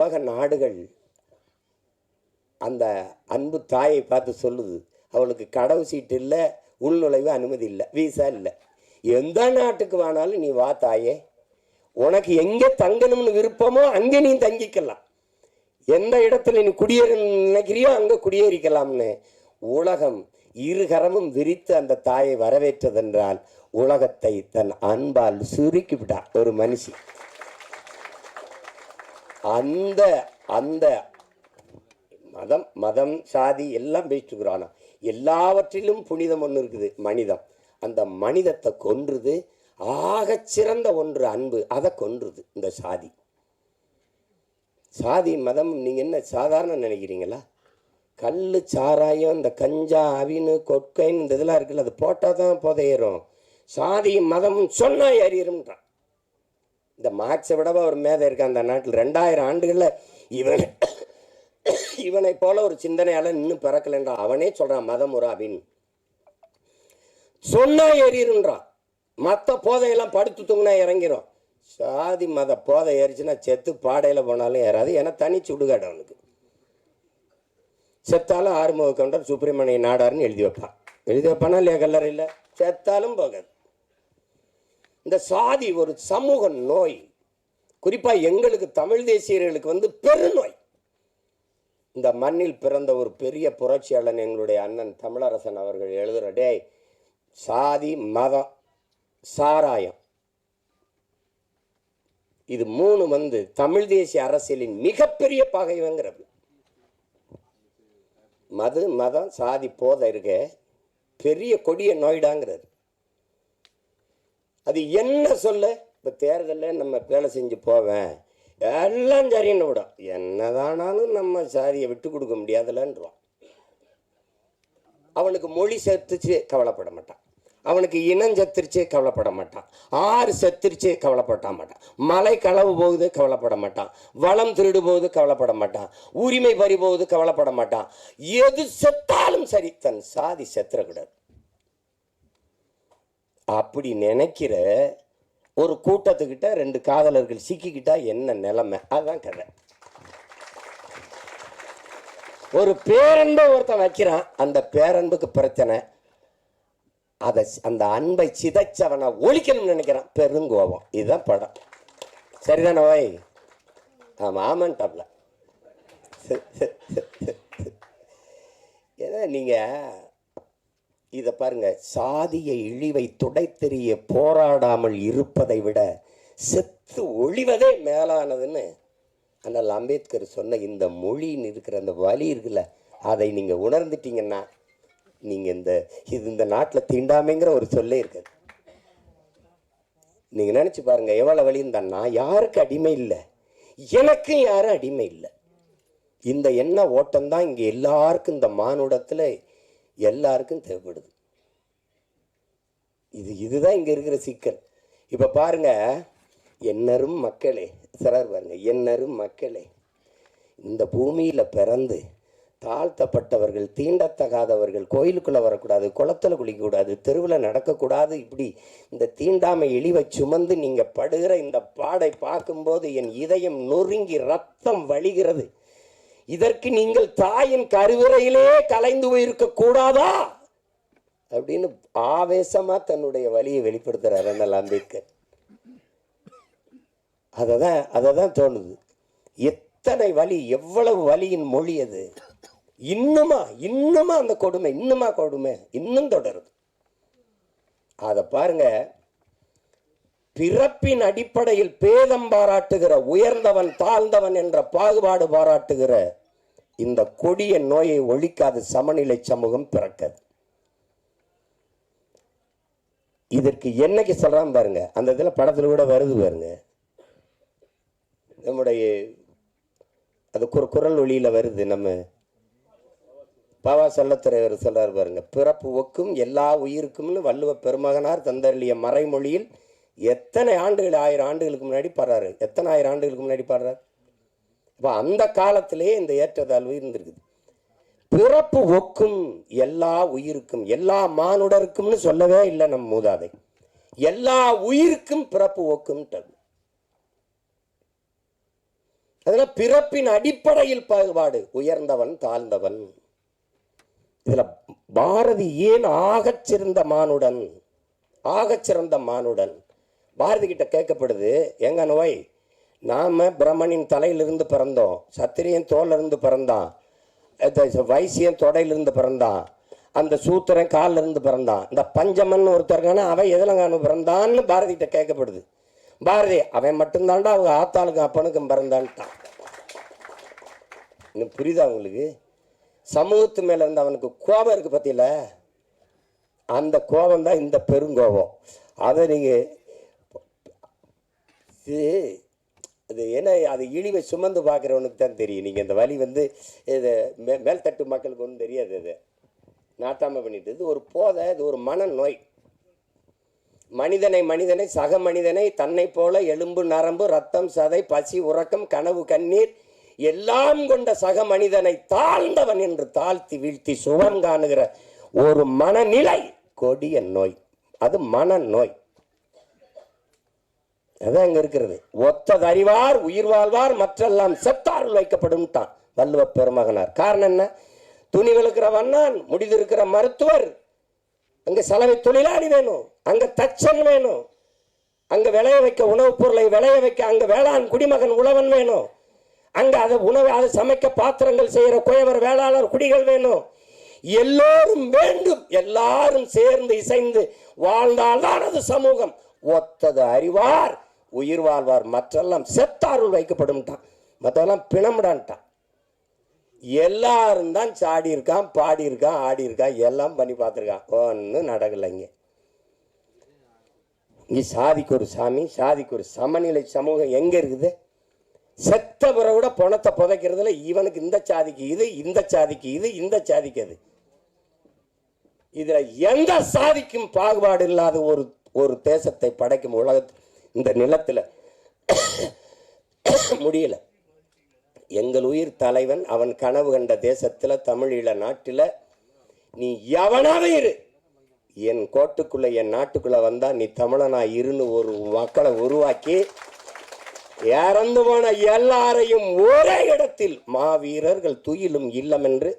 உலக நாடுகள் அந்த அன்பு தாயை பார்த்து சொல்லுது. அவளுக்கு கடவு சீட்டு இல்லை உள்நுழைவு அனுமதி இல்லை வீசா இல்லை. எந்த நாட்டுக்கு வேணாலும் நீ வா தாயே. உனக்கு எங்கே தங்கணும்னு விருப்பமோ அங்கே நீ தங்கிக்கலாம். எந்த இடத்துல நீ குடியேற நினைக்கிறியோ அங்கே குடியேறிக்கலாம்னு. உலகம் இருகரமும் விரித்து அந்த தாயை வரவேற்றதென்றால் உலகத்தை தன் அன்பால் சுருக்கி விட்டா ஒரு மனுஷி. அந்த அந்த மதம் மதம் சாதி எல்லாம் பேசிட்டு ஆனால் எல்லாவற்றிலும் புனிதம் ஒன்று இருக்குது மனிதம். அந்த மனிதத்தை கொன்றுது ஆகச் சிறந்த ஒன்று அன்பு அதை கொன்றுது இந்த சாதி. சாதி மதம் நீங்கள் என்ன சாதாரண நினைக்கிறீங்களா? கல் சாராயம் இந்த கஞ்சா அவினு கொட்கைன்னு இந்த இதெல்லாம் இருக்குல்ல அது போட்டால் தான் புதையிறோம். சாதி மதம் சொன்னால் ஏறிடும்ன்றான் இந்த மார்க்ஸை விடவா ஒரு மேதை இருக்கான் அந்த நாட்டில் ரெண்டாயிரம் ஆண்டுகளில் இவன் இவனை போல ஒரு சிந்தனையால் இன்னும் பிறக்கலைன்றா. அவனே சொல்கிறான் மதம் ஒரு அப்படின்னு சொன்னா ஏறிடுன்றான் மற்ற போதையெல்லாம் படுத்து தூங்கினா இறங்கிரும். சாதி மத போதை ஏறிச்சுன்னா செத்து பாடையில் போனாலும் ஏறாது. ஏன்னா தனி சுடுகாடு அவனுக்கு. செத்தாலும் ஆறுமுக கவுண்டர் சுப்பிரமணிய நாடார்னு எழுதி வைப்பான். எழுதி வைப்பானா? இல்லையா? கல்லறையில். செத்தாலும் போகாது. இந்த சாதி ஒரு சமூக நோய். குறிப்பாக எங்களுக்கு தமிழ் தேசியர்களுக்கு வந்து பெருநோய். இந்த மண்ணில் பிறந்த ஒரு பெரிய புரட்சியாளன் எங்களுடைய அண்ணன் தமிழரசன் அவர்கள் எழுதுகிற டேய் சாதி மதம் சாராயம். இது மூணு வந்து தமிழ் தேசிய அரசியலின் மிகப்பெரிய பகைவங்கிறது மது மதம் சாதி போதை இருக்க பெரிய கொடிய நோய்டாங்கிறது அது என்ன சொல்ல? இப்போ தேர்தலில் நம்ம வேலை செஞ்சு போவேன். எல்லாம் சரின்னு விடும். என்னதானாலும் நம்ம சாதியை விட்டு கொடுக்க முடியாதுலன்றான். அவனுக்கு மொழி செத்துச்சு கவலைப்பட மாட்டான். அவனுக்கு இனம் செத்துருச்சு கவலைப்பட மாட்டான். ஆறு செத்துருச்சு கவலைப்பட மாட்டான். மலை களவு போகுது கவலைப்பட மாட்டான். வளம் திருடு போகுது கவலைப்பட மாட்டான். உரிமை பறி போகுது கவலைப்பட மாட்டான். எது செத்தாலும் சரி தன் சாதி செத்துறக்கூடாது. அப்படி நினைக்கிற ஒரு கூட்டத்துக்கிட்ட ரெண்டு காதலர்கள் சிக்கிக்கிட்டா என்ன நிலைமை? அதுதான் கதை. ஒரு பேரன்பை ஒருத்தன் வைக்கிறான். அந்த பேரன்புக்கு பிரச்சனை. அதை அந்த அன்பை சிதைச்சவனை ஒழிக்கணும்னு நினைக்கிறான். பெருங்கோபம். இதுதான் படம். சரிதானே ஓய் ஆமாம் டப்ல. ஏன்னா நீங்கள் இதை பாருங்க சாதிய இழிவை துடைத்தெறிய போராடாமல் இருப்பதை விட செத்து ஒழிவதே மேலானதுன்னு ஆனால் அம்பேத்கர் சொன்ன இந்த மொழின்னு இருக்கிற அந்த வலி இருக்குல்ல அதை நீங்கள் உணர்ந்துட்டீங்கன்னா நீங்கள் இந்த இது இந்த நாட்டில் தீண்டாமைங்கிற ஒரு சொல்லே இருக்காது. நீங்கள் நினச்சி பாருங்கள் எவ்வளோ வழின்னு தான் நான் யாருக்கு அடிமை இல்லை எனக்கும் யாரும் அடிமை இல்லை. இந்த எண்ண ஓட்டம் தான் இங்கே எல்லாருக்கும் இந்த மானுடத்தில் எல்லாருக்கும் தேவைப்படுது. இது இதுதான் இங்கே இருக்கிற சிக்கல். இப்போ பாருங்க என்னரும் மக்களே சிலர் பாருங்கள் என்னரும் மக்களே இந்த பூமியில் பிறந்து தாழ்த்தப்பட்டவர்கள் தீண்டத்தகாதவர்கள் கோயிலுக்குள்ளே வரக்கூடாது குளத்தில் குளிக்கக்கூடாது தெருவில் நடக்கக்கூடாது இப்படி இந்த தீண்டாமை இழிவை சுமந்து நீங்கள் படுகிற இந்த பாடை பார்க்கும்போது என் இதயம் நொறுங்கி ரத்தம் வழிகிறது. இதற்கு நீங்கள் தாயின் கருவறையிலே கலைந்து போயிருக்க கூடாதா? அப்படின்னு ஆவேசமா தன்னுடைய வழியை வெளிப்படுத்துறார் அண்ணல் அம்பேத்கர். அதை தான் அதை தான் தோணுது. எத்தனை வலி எவ்வளவு வலியின் மொழி அது? இன்னுமா இன்னுமா அந்த கொடுமை இன்னுமா கொடுமை இன்னும் தொடருது. அதை பாருங்க பிறப்பின் அடிப்படையில் பேதம் பாராட்டுகிற உயர்ந்தவன் தாழ்ந்தவன் என்ற பாகுபாடு பாராட்டுகிற இந்த கொடிய நோயை ஒழிக்காத சமநிலை சமூகம் பிறக்காது. இதற்கு என்னைக்கு சொல்றான் பாருங்க. அந்த இதில் படத்தில் கூட வருது பாருங்க. நம்முடைய அது குர குரல் ஒளியில் வருது நம்ம. பாவா செல்லத்துறையவர் சொல்றாரு பாருங்க பிறப்பு ஒக்கும் எல்லா உயிருக்கும்னு வள்ளுவ பெருமகனார் தந்தருளிய மறைமொழியில் எத்தனை ஆண்டுகள் ஆயிரம் ஆண்டுகளுக்கு முன்னாடி பாடுறாரு? எத்தனை ஆயிரம் ஆண்டுகளுக்கு முன்னாடி பாடுறாரு? அப்போ அந்த காலத்திலேயே இந்த ஏற்றத்தாழ்வு இருந்திருக்குது. பிறப்பு ஒக்கும் எல்லா உயிருக்கும் எல்லா மானுடருக்கும்னு சொல்லவே இல்லை நம் மூதாதை. எல்லா உயிருக்கும் பிறப்பு ஒக்கும்ன்றது. அதெல்லாம் பிறப்பின் அடிப்படையில் பாகுபாடு உயர்ந்தவன் தாழ்ந்தவன். இதில் பாரதி ஏன் ஆகச் சிறந்த மானுடன் ஆகச் சிறந்த மானுடன் பாரதி கிட்ட கேட்கப்படுது எங்க நோய் நாம பிரம்மனின் தலையிலிருந்து பிறந்தோம் சத்திரியன் தோலிருந்து பிறந்தான் வைசியன் தொடையிலிருந்து பிறந்தான் அந்த சூத்திரன் கால்ல இருந்து பிறந்தான் இந்த பஞ்சமன் ஒருத்தருக்கான அவன் எதிலங்கானு பிறந்தான்னு பாரதி கிட்ட கேட்கப்படுது. பாரதி அவன் மட்டும்தான்டா அவங்க ஆத்தாளுக்கும் அப்பனுக்கும் பிறந்தான்ட்டான். இன்னும் புரியுதா உங்களுக்கு? சமூகத்து மேல இருந்து அவனுக்கு கோபம் இருக்கு பத்தியில அந்த கோபம் தான் இந்த பெருங்கோபம். அதை நீங்கள் இது அது ஏன்னா அது இழிவை சுமந்து பார்க்குறவனுக்கு தான் தெரியும். நீங்கள் இந்த வலி வந்து இது மே மேல்தட்டு மக்களுக்கு ஒன்றும் தெரியாது இது நாட்டாமல் பண்ணிட்டு இது ஒரு போதை இது ஒரு மனநோய். மனிதனை மனிதனை சக மனிதனை தன்னை போல எலும்பு நரம்பு ரத்தம் சதை பசி உறக்கம் கனவு கண்ணீர் எல்லாம் கொண்ட சக மனிதனை தாழ்ந்தவன் என்று தாழ்த்தி வீழ்த்தி சுகம் காணுகிற ஒரு மனநிலை கொடிய நோய். அது மனநோய். அதான் இங்க இருக்கிறது. ஒத்தது அறிவார் உயிர் வாழ்வார் மற்றெல்லாம் செத்தார் வைக்கப்படும் தான் வள்ளுவ பெருமகனார். காரணம் என்ன? துணி விழுக்கிற வண்ணான் முடிதிருக்கிற மருத்துவர். அங்க சலவை தொழிலாளி வேணும் அங்க தச்சன் வேணும் அங்க விளைய வைக்க உணவுப் பொருளை விளைய வைக்க அங்க வேளாண் குடிமகன் உழவன் வேணும் அங்க அதை உணவை அதை சமைக்க பாத்திரங்கள் செய்யற குயவர் வேளாளர் குடிகள் வேணும். எல்லோரும் வேண்டும் எல்லாரும் சேர்ந்து இசைந்து வாழ்ந்தால்தான் அது சமூகம். ஒத்தது அறிவார் உயிர் வாழ்வார் மற்றெல்லாம் செத்தாருள் வைக்கப்படும்ட்டான். மற்றெல்லாம் பிணமிடான்ட்டான். எல்லாரும் தான் சாடி இருக்கான் பாடி இருக்கான் ஆடி இருக்கான் எல்லாம் பண்ணி பார்த்துருக்கான். ஒன்றும் நடக்கலைங்க இங்கே. சாதிக்கு ஒரு சாமி சாதிக்கு ஒரு சமநிலை சமூகம் எங்கே இருக்குது? செத்த பிறகு கூட பணத்தை புதைக்கிறதுல இவனுக்கு இந்த சாதிக்கு இது இந்த சாதிக்கு இது இந்த சாதிக்கு அது. இதில் எந்த சாதிக்கும் பாகுபாடு இல்லாத ஒரு ஒரு தேசத்தை படைக்கும் உலக இந்த நிலத்தில் முடியல. எங்கள் உயிர் தலைவன் அவன் கனவு கண்ட தேசத்தில் தமிழீழ நாட்டில் நீ எவனாக இரு. என் கோட்டுக்குள்ள என் நாட்டுக்குள்ள வந்தா நீ தமிழனா இருன்னு ஒரு மக்களை உருவாக்கி இறந்து போன எல்லாரையும் ஒரே இடத்தில் மாவீரர்கள் துயிலும் இல்லம் என்று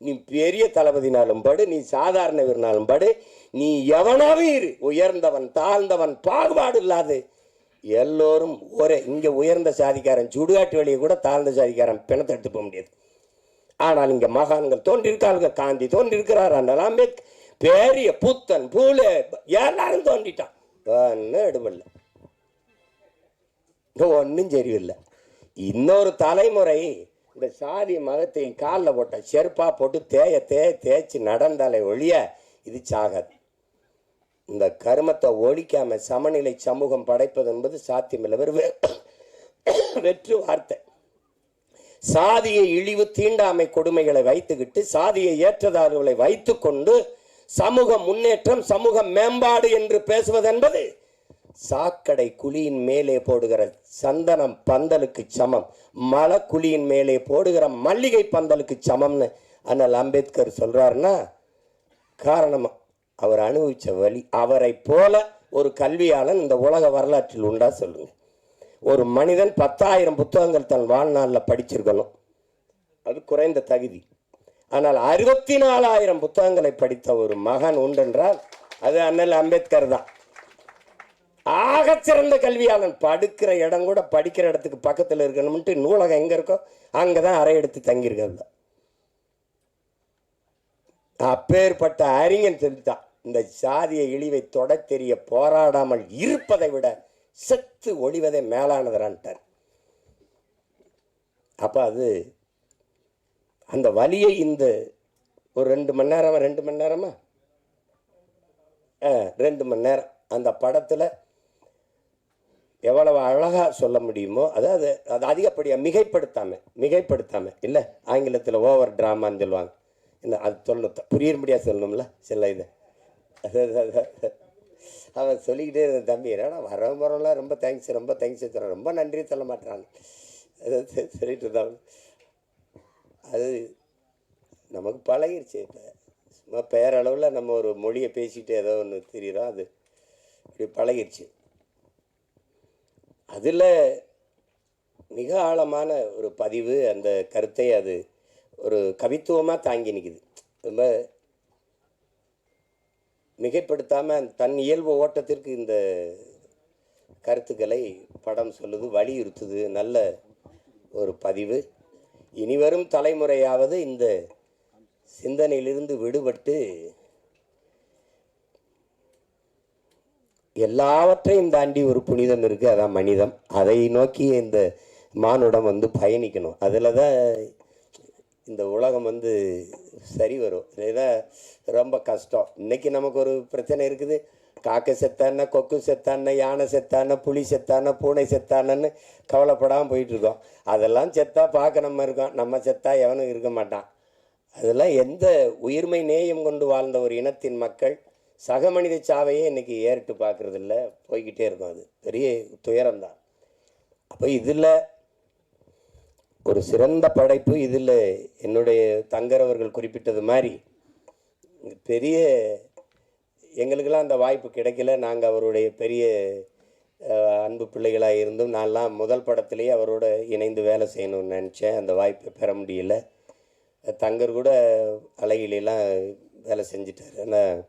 நீ பெரிய தளபதினாலும் படு நீ சாதாரண வீரனாலும் படு நீ எவனாவே இரு. உயர்ந்தவன் தாழ்ந்தவன் பாகுபாடு இல்லாது எல்லோரும் ஒரே இங்கே உயர்ந்த சாதிக்காரன் சுடுகாட்டு வழியை கூட தாழ்ந்த சாதிக்காரன் பிணத்தை எடுத்து போக முடியாது. ஆனால் இங்கே மகான்கள் தோன்றிருக்கார்கள் காந்தி தோன்றிருக்கிறார் அண்ணல் பெரிய புத்தன் பூலே எல்லாரும் தோண்டிட்டான் ஒன்றும் எடுபடல. ஒன்றும் சரியில்லை. இன்னொரு தலைமுறை இந்த சாதி மதத்தை காலில் போட்ட செருப்பாக போட்டு தேய தேய தேய்ச்சி நடந்தாலே ஒழிய இது சாகாது. இந்த கருமத்தை ஒழிக்காம சமநிலை சமூகம் படைப்பது என்பது சாத்தியமில்லை. வெறும் வெற்று வார்த்தை. சாதிய இழிவு தீண்டாமை கொடுமைகளை வைத்துக்கிட்டு சாதிய ஏற்றதாறுகளை வைத்துக்கொண்டு சமூக முன்னேற்றம் சமூக மேம்பாடு என்று பேசுவதென்பது சாக்கடை குழியின் மேலே போடுகிற சந்தனம் பந்தலுக்கு சமம். மலக்குழியின் மேலே போடுகிற மல்லிகை பந்தலுக்கு சமம்னு அண்ணல் அம்பேத்கர் சொல்றாருன்னா காரணம் அவர் அனுபவித்த வழி அவரை போல ஒரு கல்வியாளன் இந்த உலக வரலாற்றில் உண்டா சொல்லுங்கள் ஒரு மனிதன் பத்தாயிரம் புத்தகங்கள் தன் வாழ்நாளில் படிச்சிருக்கணும். அது குறைந்த தகுதி. ஆனால் அறுபத்தி நாலாயிரம் புத்தகங்களை படித்த ஒரு மகன் உண்டென்றால் அது அண்ணல் அம்பேத்கர் தான். ஆகச்சிறந்த கல்வியாளன். படுக்கிற இடம் கூட படிக்கிற இடத்துக்கு பக்கத்தில் இருக்கணும்ட்டு நூலகம் எங்கே இருக்கோ அங்கே தான் அறை எடுத்து தங்கியிருக்கிறது. அப்பேற்பட்ட அறிஞன் சொல்லிட்டான். இந்த சாதிய இழிவை தொடத் தெரிய போராடாமல் இருப்பதை விட செத்து ஒழிவதே மேலானதரான்ட்டார் அப்போ அது அந்த வலியை இந்த ஒரு ரெண்டு மணி நேரமா ரெண்டு மணி நேரமா? ஆ ரெண்டு மணி நேரம். அந்த படத்தில் எவ்வளவு அழகாக சொல்ல முடியுமோ அதாவது அது அதிகப்படியாக மிகைப்படுத்தாமல் மிகைப்படுத்தாமல் இல்லை ஆங்கிலத்தில் ஓவர் ட்ராமான்னு சொல்லுவாங்க. என்ன அது சொல்ல புரியும்படியாக சொல்லணும்ல சில இது? அவன் சொல்லிக்கிட்டே இருந்த தம்பி என்னடா வர வரலாம் ரொம்ப தேங்க்ஸ் ரொம்ப தேங்க்ஸ் சொல்கிறான் ரொம்ப நன்றி சொல்ல மாட்டான் அது சொல்லிட்டு இருந்தான். அது நமக்கு பழகிருச்சு இப்போ. சும்மா பேரளவில் நம்ம ஒரு மொழியை பேசிட்டு ஏதோ ஒன்று தெரியுறோம் அது இப்படி பழகிருச்சு. அதில் மிக ஆழமான ஒரு பதிவு அந்த கருத்தை அது ஒரு கவித்துவமாக தாங்கி நிற்குது ரொம்ப மிகைப்படுத்தாமல் தன் இயல்பு ஓட்டத்திற்கு இந்த கருத்துக்களை படம் சொல்லுது வலியுறுத்துது. நல்ல ஒரு பதிவு. இனிவரும் தலைமுறையாவது இந்த சிந்தனையிலிருந்து விடுபட்டு எல்லாவற்றையும் தாண்டி ஒரு புனிதம் இருக்குது அதான் மனிதம். அதை நோக்கி இந்த மானுடம் வந்து பயணிக்கணும். அதில் தான் இந்த உலகம் வந்து சரி வரும். இதுதான் ரொம்ப கஷ்டம். இன்றைக்கி நமக்கு ஒரு பிரச்சனை இருக்குது. காக்கை செத்தான கொக்கு செத்தான யானை செத்தான புலி செத்தான பூனை செத்தானன்னு கவலைப்படாமல் போயிட்டுருக்கோம். அதெல்லாம் செத்தா பார்க்க நம்ம இருக்கோம். நம்ம செத்தா எவனும் இருக்க மாட்டான். அதெல்லாம் எந்த உயிர்மை நேயம் கொண்டு வாழ்ந்த ஒரு இனத்தின் மக்கள் சக மனித சாவையே இன்றைக்கி ஏறிட்டு பார்க்குறதில்ல. போய்கிட்டே இருக்கும் அது. பெரிய துயரம்தான். அப்போ இதில் ஒரு சிறந்த படைப்பு இதில் என்னுடைய தங்கர் அவர்கள் குறிப்பிட்டது மாதிரி. பெரிய எங்களுக்கெல்லாம் அந்த வாய்ப்பு கிடைக்கல. நாங்கள் அவருடைய பெரிய அன்பு பிள்ளைகளாக இருந்தும் நான்லாம் முதல் படத்திலேயே அவரோட இணைந்து வேலை செய்யணும்னு நினச்சேன். அந்த வாய்ப்பை பெற முடியல. தங்கர் கூட அழகிலாம் வேலை செஞ்சிட்டார். ஆனால்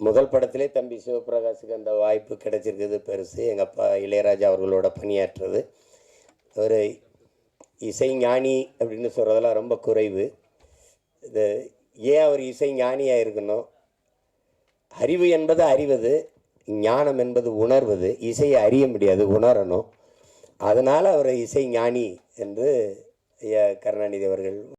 முதல் படத்திலே தம்பி சிவபிரகாஷுக்கு அந்த வாய்ப்பு கிடைச்சிருக்குது பெருசு. எங்கள் அப்பா இளையராஜா அவர்களோட பணியாற்றுறது. ஒரு இசை ஞானி அப்படின்னு சொல்கிறதெல்லாம் ரொம்ப குறைவு. இது ஏன் அவர் இசை ஞானியாக இருக்கணும்? அறிவு என்பது அறிவது ஞானம் என்பது உணர்வது இசையை அறிய முடியாது உணரணும். அதனால் அவரை இசை ஞானி என்று ஐயா கருணாநிதி அவர்கள்